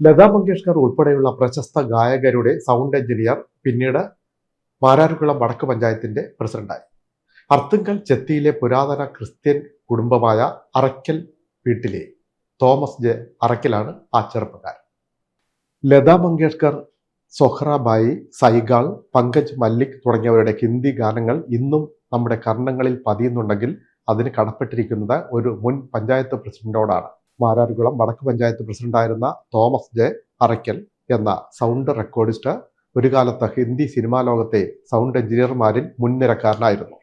ലതാ മങ്കേഷ്കർ ഉൾപ്പെടെയുള്ള പ്രശസ്ത ഗായകരുടെ sound engineer പിന്നീട് മാരാരുകുളം വടക്ക് പഞ്ചായത്തിന്റെ പ്രസിഡന്റായി. അർത്തുങ്കൽ ചെത്തിയിലെ പുരാതന ക്രിസ്ത്യൻ കുടുംബമായ അറയ്ക്കൽ വീട്ടിലെ തോമസ് ജെ അറയ്ക്കലാണ് ആ ചെറുപ്പക്കാരൻ. ലതാ മങ്കേഷ്കർ സൊഹ്റാബായി സൈഗാൾ പങ്കജ് മല്ലിക് തുടങ്ങിയവരുടെ ഹിന്ദി ഗാനങ്ങൾ ഇന്നും നമ്മുടെ കർണങ്ങളിൽ പതിയുന്നുണ്ടെങ്കിൽ അതിന് കടപ്പെട്ടിരിക്കുന്നത് ഒരു മുൻ പഞ്ചായത്ത് പ്രസിഡന്റോടാണ്. മാരാരുകുളം വടക്ക് പഞ്ചായത്ത് പ്രസിഡന്റായിരുന്ന തോമസ് ജെ അറയ്ക്കൽ എന്ന സൗണ്ട് റെക്കോർഡിസ്റ്റ് ഒരു കാലത്ത് ഹിന്ദി സിനിമാ ലോകത്തെ സൗണ്ട് എഞ്ചിനീയർമാരിൽ മുൻനിരക്കാരനായിരുന്നു.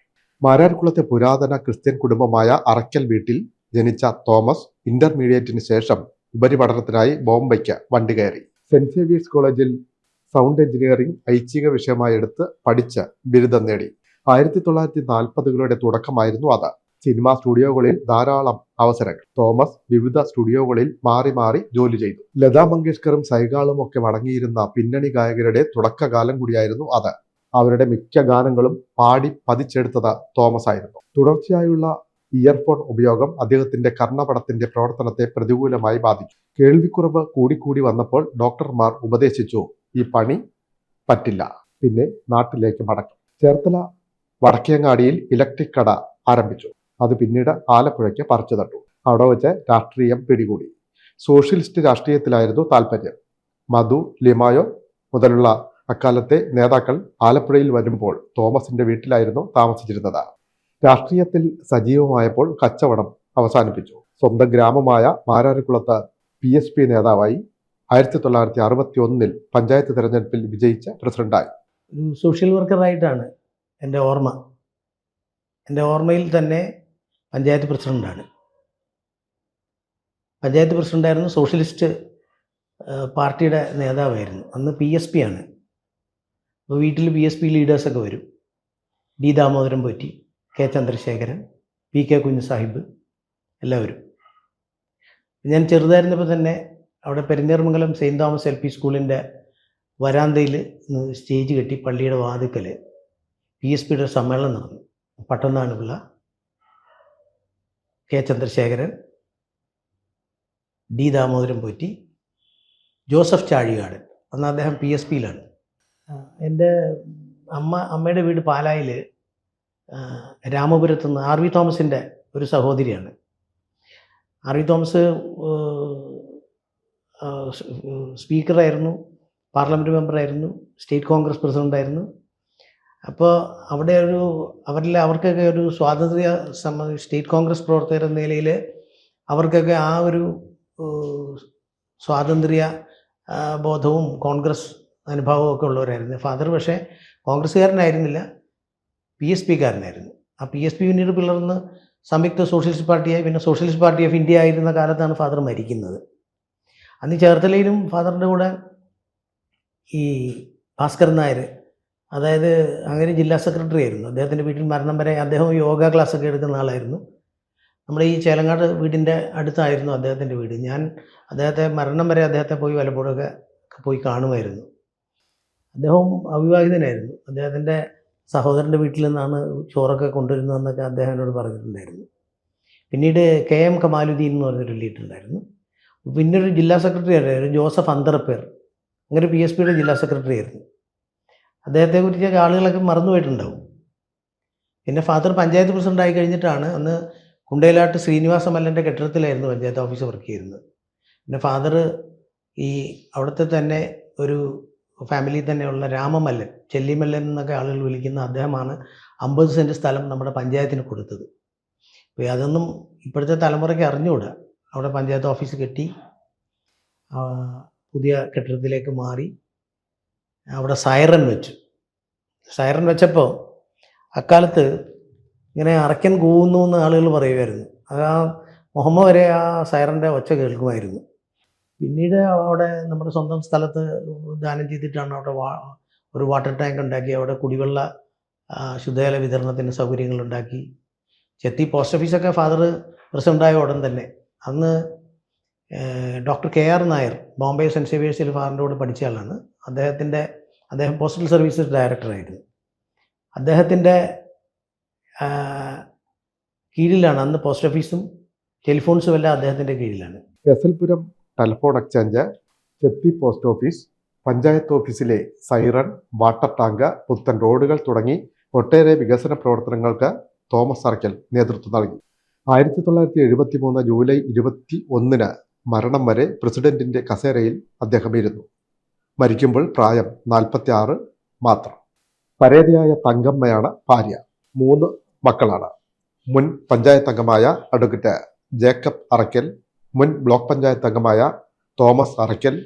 മാരാർകുളത്തെ പുരാതന ക്രിസ്ത്യൻ കുടുംബമായ അറയ്ക്കൽ വീട്ടിൽ ജനിച്ച തോമസ് ഇന്റർമീഡിയറ്റിന് ശേഷം ഉപരിപഠനത്തിനായി ബോംബെക്ക് വണ്ടി കയറി. സെന്റ് സേവിയേഴ്സ് കോളേജിൽ സൗണ്ട് എഞ്ചിനീയറിംഗ് ഐച്ഛിക വിഷയമായി എടുത്ത് പഠിച്ച് ബിരുദം നേടി. ആയിരത്തി തൊള്ളായിരത്തി നാൽപ്പതുകളുടെ തുടക്കമായിരുന്നു അത്. സിനിമാ സ്റ്റുഡിയോകളിൽ ധാരാളം അവസരങ്ങൾ. തോമസ് വിവിധ സ്റ്റുഡിയോകളിൽ മാറി മാറി ജോലി ചെയ്തു. ലതാ മങ്കേഷ്കറും സൈഗാളും ഒക്കെ മടങ്ങിയിരുന്ന പിന്നണി ഗായകരുടെ തുടക്കകാലം കൂടിയായിരുന്നു അത്. അവരുടെ മിക്ക ഗാനങ്ങളും പാടി പതിച്ചെടുത്തത് തോമസ് ആയിരുന്നു. തുടർച്ചയായുള്ള ഇയർഫോൺ ഉപയോഗം അദ്ദേഹത്തിന്റെ കർണപടത്തിന്റെ പ്രവർത്തനത്തെ പ്രതികൂലമായി ബാധിച്ചു. കേൾവിക്കുറവ് കൂടിക്കൂടി വന്നപ്പോൾ ഡോക്ടർമാർ ഉപദേശിച്ചു ഈ പണി പറ്റില്ല. പിന്നെ നാട്ടിലേക്ക് മടക്കും ചേർത്തല വടക്കേങ്ങാടിയിൽ ഇലക്ട്രിക് കട ആരംഭിച്ചു. അത് പിന്നീട് ആലപ്പുഴയ്ക്ക് പറിച്ചു തട്ടു. അവിടെ വെച്ച് രാഷ്ട്രീയം പിടികൂടി. സോഷ്യലിസ്റ്റ് രാഷ്ട്രീയത്തിലായിരുന്നു താല്പര്യം. മധു ലിമായോ മുതലുള്ള അക്കാലത്തെ നേതാക്കൾ ആലപ്പുഴയിൽ വരുമ്പോൾ തോമസിന്റെ വീട്ടിലായിരുന്നു താമസിച്ചിരുന്നത്. രാഷ്ട്രീയത്തിൽ സജീവമായപ്പോൾ കച്ചവടം അവസാനിപ്പിച്ചു. സ്വന്തം ഗ്രാമമായ മാരാരിക്കുളത്ത് പി എസ് പി നേതാവായി ആയിരത്തി തൊള്ളായിരത്തി അറുപത്തി ഒന്നിൽ പഞ്ചായത്ത് തെരഞ്ഞെടുപ്പിൽ വിജയിച്ച പ്രസിഡന്റായി. ഒരു സോഷ്യൽ വർക്കറായിട്ടാണ് എന്റെ ഓർമ്മ. എന്റെ ഓർമ്മയിൽ തന്നെ പഞ്ചായത്ത് പ്രസിഡന്റാണ് പഞ്ചായത്ത് പ്രസിഡന്റായിരുന്നു സോഷ്യലിസ്റ്റ് പാർട്ടിയുടെ നേതാവായിരുന്നു. അന്ന് പി എസ് പി ആണ്. അപ്പോൾ വീട്ടിൽ പി എസ് പി ലീഡേഴ്സൊക്കെ വരും. D Damodaran Potti K Chandrasekharan P K Kunju Sahib എല്ലാവരും ഞാൻ ചെറുതായിരുന്നപ്പോൾ തന്നെ അവിടെ Perinthermangalam Saint Thomas L P സ്കൂളിന്റെ വരാന്തയിൽ സ്റ്റേജ് കെട്ടി പള്ളിയുടെ വാതിക്കൽ പി എസ് പിയുടെ സമ്മേളനം നടന്നു. പട്ടന്നാണ് K Chandrasekharan D Damodaran Potti Joseph Chazhikadan. അന്ന് അദ്ദേഹം പി എസ് പിയിലാണ്. എന്റെ അമ്മ അമ്മയുടെ വീട് പാലായിൽ രാമപുരത്ത് നിന്ന് ആർ വി തോമസിന്റെ ഒരു സഹോദരിയാണ്. ആർ വി തോമസ് സ്പീക്കറായിരുന്നു പാർലമെന്റ് മെമ്പറായിരുന്നു സ്റ്റേറ്റ് കോൺഗ്രസ് പ്രസിഡന്റായിരുന്നു അപ്പോൾ അവിടെ ഒരു അവരിൽ അവർക്കൊക്കെ ഒരു സ്വാതന്ത്ര്യ സമ സ്റ്റേറ്റ് കോൺഗ്രസ് പ്രവർത്തകർ എന്ന നിലയിൽ അവർക്കൊക്കെ ആ ഒരു സ്വാതന്ത്ര്യ ബോധവും കോൺഗ്രസ് അനുഭവവും ഒക്കെ ഉള്ളവരായിരുന്നു. ഫാദർ പക്ഷേ കോൺഗ്രസ്സുകാരനായിരുന്നില്ല പി എസ് പിക്കാരനായിരുന്നു. ആ പി എസ് പി പിന്നീട് പിളർന്ന് സംയുക്ത സോഷ്യലിസ്റ്റ് പാർട്ടിയായി പിന്നെ സോഷ്യലിസ്റ്റ് പാർട്ടി ഓഫ് ഇന്ത്യ ആയിരുന്ന കാലത്താണ് ഫാദർ മരിക്കുന്നത്. അന്ന് ചേർത്തലയിലും ഫാദറിന്റെ കൂടെ ഈ ഭാസ്കരൻ നായർ അതായത് അങ്ങനെ ജില്ലാ സെക്രട്ടറി ആയിരുന്നു. അദ്ദേഹത്തിന്റെ വീട്ടിൽ മരണം വരെ അദ്ദേഹം യോഗ ക്ലാസ് ഒക്കെ എടുക്കുന്ന ആളായിരുന്നു. നമ്മുടെ ഈ ചേലങ്ങാട് വീടിന്റെ അടുത്തായിരുന്നു അദ്ദേഹത്തിന്റെ വീട്. ഞാൻ അദ്ദേഹത്തെ മരണം വരെ അദ്ദേഹത്തെ പോയി വല്ലപ്പോഴൊക്കെ പോയി കാണുമായിരുന്നു. അദ്ദേഹം അവിവാഹിതനായിരുന്നു. അദ്ദേഹത്തിന്റെ സഹോദരന്റെ വീട്ടിൽ നിന്നാണ് ചോറൊക്കെ കൊണ്ടുവരുന്നതെന്നൊക്കെ അദ്ദേഹം എന്നോട് പറഞ്ഞിട്ടുണ്ടായിരുന്നു. പിന്നീട് കെ എം കമാലുദ്ദീൻ എന്ന് പറഞ്ഞൊരു ലീഡുണ്ടായിരുന്നു പിന്നെ ഒരു ജില്ലാ സെക്രട്ടറി ആയിരുന്നു. ജോസഫ് അന്തറപ്പേർ. അങ്ങനെ പി എസ് പിയുടെ ജില്ലാ സെക്രട്ടറി ആയിരുന്നു. അദ്ദേഹത്തെക്കുറിച്ച് ആളുകളൊക്കെ മറന്നുപോയിട്ടുണ്ടാവും പിന്നെ ഫാദർ പഞ്ചായത്ത് പ്രസിഡന്റ് ആയി കഴിഞ്ഞിട്ടാണ് അന്ന് കുണ്ടയിലാട്ട് ശ്രീനിവാസ മല്ലന്റെ കെട്ടിടത്തിലായിരുന്നു പഞ്ചായത്ത് ഓഫീസ് വർക്ക് ചെയ്യുന്നത് പിന്നെ ഫാദർ ഈ അവിടുത്തെ തന്നെ ഒരു ഫാമിലി തന്നെയുള്ള രാമമല്ലൻ ചെല്ലിമല്ലൻ എന്നൊക്കെ ആളുകൾ വിളിക്കുന്ന അദ്ദേഹമാണ് അമ്പത് സെന്റ് സ്ഥലം നമ്മുടെ പഞ്ചായത്തിന് കൊടുത്തത്. അപ്പോൾ അതൊന്നും ഇപ്പോഴത്തെ തലമുറയ്ക്ക് അറിഞ്ഞുകൂടാ. അവിടെ പഞ്ചായത്ത് ഓഫീസ് കെട്ടി പുതിയ കെട്ടിടത്തിലേക്ക് മാറി അവിടെ സൈറൻ വെച്ചു. സൈറൻ വെച്ചപ്പോൾ അക്കാലത്ത് ഇങ്ങനെ അറയ്ക്കൻ കൂവുന്നു എന്ന് ആളുകൾ പറയുമായിരുന്നു. അത് ആ മുഹമ്മ വരെ ആ സൈറന്റെ ഒച്ച കേൾക്കുമായിരുന്നു. പിന്നീട് അവിടെ നമ്മുടെ സ്വന്തം സ്ഥലത്ത് ദാനം ചെയ്തിട്ടാണ് അവിടെ ഒരു വാട്ടർ ടാങ്ക് ഉണ്ടാക്കി അവിടെ കുടിവെള്ള ശുദ്ധജല വിതരണത്തിന് സൗകര്യങ്ങൾ ഉണ്ടാക്കി. ചെത്തി പോസ്റ്റ് ഓഫീസൊക്കെ ഫാദർ പ്രസിഡന്റായ ഉടൻ തന്നെ. അന്ന് doctor K R Nair Bombay saint സേവിയേഴ്സിൽ ഫാദറിന്റെ കൂടെ പഠിച്ച ആളാണ്. അദ്ദേഹത്തിന്റെ അദ്ദേഹം പോസ്റ്റൽ സർവീസസ് ഡയറക്ടറായിരുന്നു അദ്ദേഹത്തിന്റെ കീഴിലാണ് അന്ന് പോസ്റ്റ് ഓഫീസും ടെലിഫോൺസും എല്ലാം അദ്ദേഹത്തിന്റെ കീഴിലാണ്. ഗസൽപുരം telephone exchange Chethi post office panchayat ഓഫീസിലെ സൈറൺ വാട്ടർ ടാങ്ക് പുത്തൻ റോഡുകൾ തുടങ്ങി ഒട്ടേറെ വികസന പ്രവർത്തനങ്ങൾക്ക് തോമസ് അറക്കൽ നേതൃത്വം നൽകി. ആയിരത്തി തൊള്ളായിരത്തി എഴുപത്തി മൂന്ന് ജൂലൈ ഇരുപത്തി ഒന്നിന് മരണം വരെ പ്രസിഡന്റിന്റെ കസേരയിൽ അദ്ദേഹം ഇരുന്നു. മരിക്കുമ്പോൾ പ്രായം നാൽപ്പത്തി ആറ് മാത്രം. പരേതയായ തങ്കമ്മയാണ് ഭാര്യ. മൂന്ന് മക്കളാണ്. മുൻ പഞ്ചായത്ത് അംഗമായ അഡ്വക്കേറ്റ് ജേക്കബ് അറയ്ക്കൽ മുൻ ബ്ലോക്ക് പഞ്ചായത്ത് അംഗമായ തോമസ് അറയ്ക്കൽ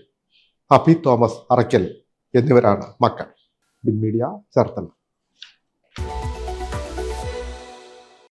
അഭി തോമസ് അറയ്ക്കൽ എന്നിവരാണ് മക്കൾ. Bin media Cherthala.